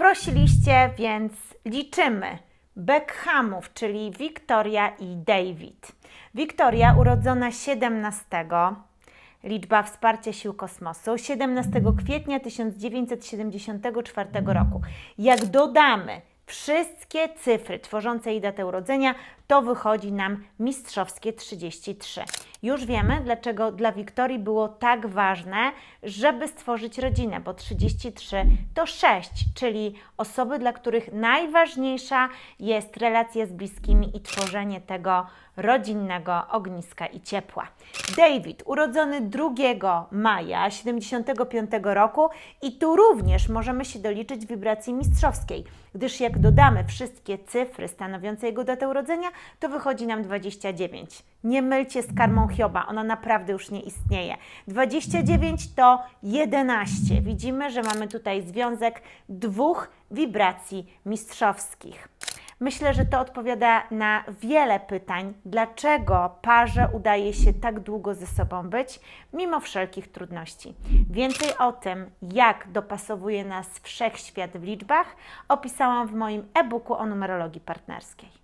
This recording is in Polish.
prosiliście, więc liczymy. Beckhamów, czyli Wiktoria i David. Wiktoria urodzona 17 liczba wsparcia sił kosmosu 17 kwietnia 1974 roku. Jak dodamy wszystkie cyfry tworzące jej datę urodzenia, to wychodzi nam mistrzowskie 33. Już wiemy, dlaczego dla Wiktorii było tak ważne, żeby stworzyć rodzinę, bo 33 to 6, czyli osoby, dla których najważniejsza jest relacja z bliskimi i tworzenie tego rodzinnego ogniska i ciepła. David, urodzony 2 maja 75 roku i tu również możemy się doliczyć wibracji mistrzowskiej, gdyż jak dodamy wszystkie cyfry stanowiące jego datę urodzenia, to wychodzi nam 29. Nie mylcie z karmą Hioba, ona naprawdę już nie istnieje. 29 to 11. Widzimy, że mamy tutaj związek dwóch wibracji mistrzowskich. Myślę, że to odpowiada na wiele pytań, dlaczego parze udaje się tak długo ze sobą być, mimo wszelkich trudności. Więcej o tym, jak dopasowuje nas wszechświat w liczbach, opisałam w moim e-booku o numerologii partnerskiej.